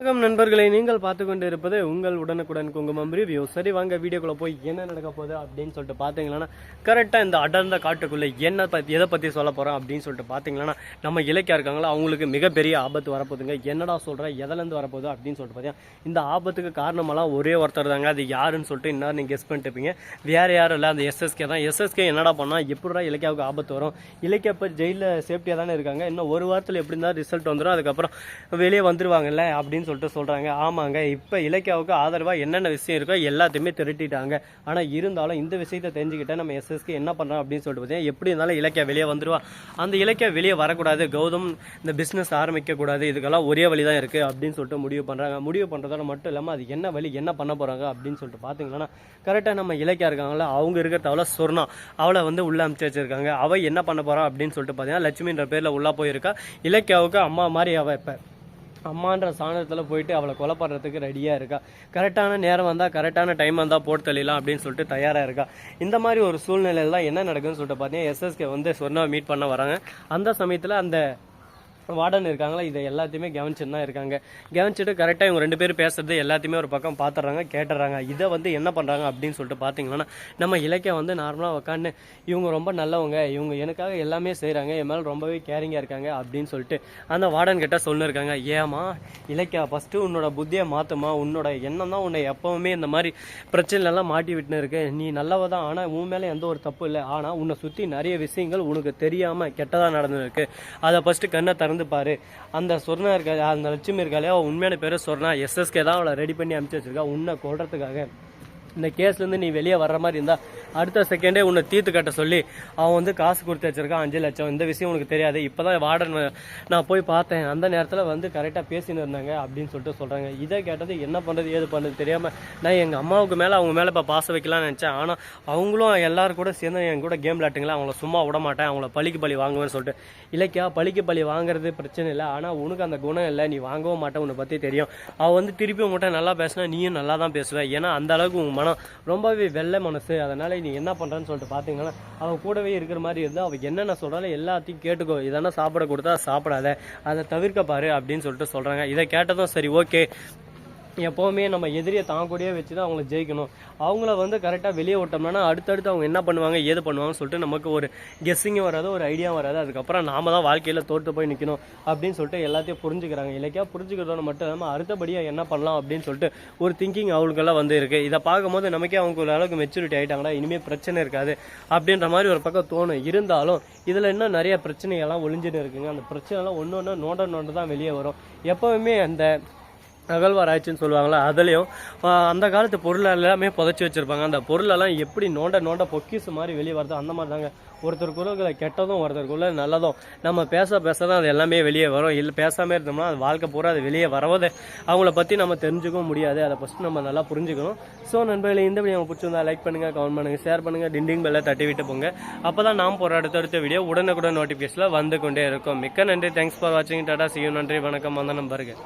வணக்கம் நண்பர்களை நீங்கள் பார்த்து கொண்டு இருப்பது உங்கள் உடனுக்குடன் குங்குமம் ரிவ்யூ சரி வாங்க வீடியோக்குள்ளே போய் என்ன நடக்க போகுது அப்படின்னு சொல்லிட்டு பார்த்தீங்களன்னா கரெக்டாக இந்த அடர்ந்த காட்டுக்குள்ளே என்ன பற்றி எதை பற்றி சொல்ல போகிறோம் அப்படின்னு சொல்லிட்டு பார்த்தீங்களன்னா நம்ம இலக்கியா இருக்காங்களா அவங்களுக்கு மிகப்பெரிய ஆபத்து வரப்போகுதுங்க. என்னடா சொல்கிற எதுலேருந்து வரப்போகுது அப்படின்னு சொல்லிட்டு பார்த்தீங்கன்னா இந்த ஆபத்துக்கு காரணமெல்லாம் ஒரே ஒருத்தர் தாங்க. அது யாருன்னு சொல்லிட்டு இன்னும் நீங்கள் கெஸ் பண்ணிட்டு இருப்பீங்க வேறு யாரும் இல்லை அந்த எஸ்எஸ்கே தான். எஸ்எஸ்கே என்னடா பண்ணால் எப்படிடா இலக்கியாவுக்கு ஆபத்து வரும்? இலக்கியா இப்போ ஜெயிலில் சேஃப்டியாக தானே இருக்காங்க. இன்னும் ஒரு வாரத்தில் எப்படி இருந்தால் ரிசல்ட் வந்துடும் அதுக்கப்புறம் வெளியே வந்துடுவாங்கல்ல அப்படின்னு சொல்லிட்டு சொல்கிறாங்க ஆமாங்க இப்போ இலக்கியாவுக்கு ஆதரவாக என்னென்ன விஷயம் இருக்கோ எல்லாத்தையுமே திரட்டிட்டாங்க. ஆனால் இருந்தாலும் இந்த விஷயத்தை தெரிஞ்சுக்கிட்டே நம்ம எஸ்எஸ்க்கு என்ன பண்ணுறோம் அப்படின்னு சொல்லிட்டு பார்த்தீங்கன்னா எப்படி இருந்தாலும் இலக்கியா வெளியே வந்துருவா. அந்த இலக்கியா வெளியே வரக்கூடாது. கௌதம் இந்த பிஸ்னஸ் ஆரம்பிக்கக்கூடாது. இதுக்கெல்லாம் ஒரே வழி தான் இருக்குது அப்படின்னு சொல்லிட்டு முடிவு பண்ணுறாங்க முடிவு பண்ணுறதோட மட்டும் இல்லாமல் அது என்ன வழி என்ன பண்ண போகிறாங்க அப்படின்னு சொல்லிட்டு பார்த்தீங்கன்னா கரெக்டாக நம்ம இலக்கியா இருக்காங்களா அவங்க இருக்கிறதால சொர்ணா அவளை வந்து உள்ளே அமுச்சு வச்சிருக்காங்க. அவள் என்ன பண்ண போகிறான் அப்படின்னு சொல்லிட்டு பார்த்தீங்கன்னா லட்சுமின்ற பேரில் உள்ளே போயிருக்கா. இலக்கியாவுக்கு அம்மா மாதிரி அவள் இப்போ அம்மான்ற சாணத்தில் போயிட்டு அவளை கொலை பண்ணுறதுக்கு ரெடியாக இருக்கா. கரெக்டான நேரம் வந்தால் கரெக்டான டைம் வந்தால் போட்டு தள்ளிடலாம் அப்படின்னு சொல்லிட்டு தயாராக இருக்கா. இந்த மாதிரி ஒரு சூழ்நிலையில் தான் என்ன நடக்குதுன்னு சொல்லிட்டு பார்த்தீங்கன்னா எஸ்எஸ்கே வந்து சொன்னா மீட் பண்ண வராங்க. அந்த சமயத்தில் அந்த வார்டன் இருக்காங்களா? இதை எல்லாத்தையுமே கவனிச்சுட்டு தான் இருக்காங்க. கவனிச்சுட்டு கரெக்டாக இவங்க ரெண்டு பேரும் பேசுறது எல்லாத்தையுமே ஒரு பக்கம் பார்த்துறாங்க கேட்டுறாங்க. இதை வந்து என்ன பண்ணுறாங்க அப்படின்னு சொல்லிட்டு பார்த்தீங்கன்னா நம்ம இலக்கியம் வந்து நார்மலாக உட்காந்து இவங்க ரொம்ப நல்லவங்க இவங்க எனக்காக எல்லாமே செய்கிறாங்க என் மேலே ரொம்பவே கேரிங்காக இருக்காங்க அப்படின்னு சொல்லிட்டு அந்த வார்டன் கிட்ட சொல்லிருக்காங்க. ஏமா இலக்கியா ஃபஸ்ட்டு உன்னோட புத்தியை மாற்றுமா உன்னோட எண்ணம் தான் உன்னை எப்போவுமே இந்த மாதிரி பிரச்சனைலாம் மாட்டி விட்டுன்னு இருக்கு. நீ நல்லவ தான் ஆனால் உன் மேலே எந்த ஒரு தப்பு இல்லை. ஆனால் உன்னை சுற்றி நிறைய விஷயங்கள் உனக்கு தெரியாமல் கெட்டதாக நடந்துருக்கு. அதை ஃபஸ்ட்டு கண்ணை திறந்து பாரு. அந்த சொர்ணா இருக்கா அந்த லட்சுமி இருக்காளே அவள் உண்மையான பேர் சொர்ணா எஸ்எஸ்கே தான் அவளை ரெடி பண்ணி அனுப்பிச்சி வச்சிருக்கா. உன்னை கொள்றதுக்காக இந்த கேஸ்லேருந்து நீ வெளியே வர்ற மாதிரி இருந்தால் அடுத்த செகண்டே உன்னை தீர்த்து கட்ட சொல்லி அவன் வந்து காசு கொடுத்து வச்சிருக்கான் அஞ்சு லட்சம். இந்த விஷயம் உனக்கு தெரியாது. இப்போ தான் வார்டன் நான் போய் பார்த்தேன். அந்த நேரத்தில் வந்து கரெக்டாக பேசின்னு இருந்தாங்க அப்படின்னு சொல்லிட்டு சொல்கிறாங்க இதை கேட்டது என்ன பண்ணுறது ஏது பண்ணுறது தெரியாமல் நான் எங்கள் அம்மாவுக்கு மேலே அவங்க மேலே இப்போ பாச வைக்கலாம்னு நினச்சேன். ஆனால் அவங்களும் எல்லோரும் கூட சேர்ந்து என் கூட கேம் விளாட்டுங்களா அவங்கள சும்மா விட மாட்டேன். அவங்கள பழிக்கு பழி வாங்குவேன்னு சொல்லிட்டு. இலக்கியா பழிக்கு பழி வாங்குறது பிரச்சனை இல்லை. ஆனால் உனக்கு அந்த குணம் இல்லை. நீ வாங்கவும் மாட்டேன் உன்னை பற்றி தெரியும். அவள் வந்து திருப்பி உங்கள்கிட்ட நல்லா பேசினா நீயும் நல்லா தான் பேசுவேன் ஏன்னா அந்த அளவுக்கு உன் மனம் ரொம்பவே வெள்ளை மனசு. அதனால நீ என்ன பண்ணுறன்னு சொல்லிட்டு பார்த்தீங்கன்னா அவள் கூடவே இருக்கிற மாதிரி இருந்தால் அவள் என்னென்ன சொல்கிறாலும் எல்லாத்தையும் கேட்டுக்கோ. இதெல்லாம் சாப்பிட கொடுத்தா சாப்பிடாத. அதை தவிர்க்க பாரு அப்படின்னு சொல்லிட்டு சொல்கிறாங்க இதை கேட்டதும் சரி ஓகே. எப்போவுமே நம்ம எதிரியை தான் வச்சு தான் அவங்கள ஜெயிக்கணும். அவங்கள வந்து கரெக்டாக வெளியே விட்டோம்னா அடுத்தடுத்து அவங்க என்ன பண்ணுவாங்க ஏது பண்ணுவாங்கன்னு சொல்லிட்டு நமக்கு ஒரு கெஸ்ஸிங்கும் வராது ஒரு ஐடியா வராது. அதுக்கப்புறம் நாம தான் வாழ்க்கையில் தோற்று போய் நிற்கணும் அப்படின்னு சொல்லிட்டு எல்லாத்தையும் புரிஞ்சுக்கிறாங்க. இலக்கியா புரிஞ்சுக்கிறதோட மட்டும் இல்லாமல் அடுத்தபடியாக என்ன பண்ணலாம் அப்படின்னு சொல்லிட்டு ஒரு திங்கிங் அவங்களுக்கெல்லாம் வந்து இருக்குது இதை பார்க்கும்போது நமக்கே அவங்க ஒரு அளவுக்கு மெச்சூரிட்டி ஆகிட்டாங்களா இனிமேல் பிரச்சனை இருக்காது அப்படின்ற மாதிரி ஒரு பக்கம் தோணும். இருந்தாலும் இதில் இன்னும் நிறைய பிரச்சனைகள்லாம் ஒளிஞ்சுன்னு இருக்குங்க. அந்த பிரச்சனைலாம் ஒன்று ஒன்று நோண்ட நோண்ட தான் வெளியே வரும். எப்போவுமே அந்த அகழ்வாராய்ச்சின்னு சொல்லுவாங்களா அதுலேயும் அந்த காலத்து பொருள் எல்லாமே புதைச்சி வச்சுருப்பாங்க. அந்த பொருளெல்லாம் எப்படி நோண்ட நோண்ட பொக்கிசு மாதிரி வெளியே வருதோ அந்த மாதிரி தாங்க ஒருத்தருக்குள்ள கெட்டதும் ஒருத்தருக்குள்ள நல்லதும். நம்ம பேச பேச தான் அது எல்லாமே வெளியே வரும். இல்லை பேசாமல் இருந்தோம்னா அது வாழ்க்கை பூரா அது வெளியே வரவதே. அவங்கள பற்றி நம்ம தெரிஞ்சுக்கவும் முடியாது. அதை ஃபஸ்ட்டு நம்ம நல்லா புரிஞ்சுக்கணும். ஸோ நண்பர்களே இந்த வீடியோ பிடிச்சிருந்தா லைக் பண்ணுங்கள் கமெண்ட் பண்ணுங்கள் ஷேர் பண்ணுங்கள் டிண்டிங் பெல்லை தட்டி விட்டு போங்க. அப்போ தான் நாம் போகிற அடுத்தடுத்த வீடியோ உடனுக்குடன் நோட்டிஃபிகேஷனில் வந்து கொண்டே இருக்கும். மிக்க நன்றி. தேங்க்ஸ் ஃபார் வாட்சிங் டாடா சியூ நன்றி வணக்கம். வந்த நம்பருக்கு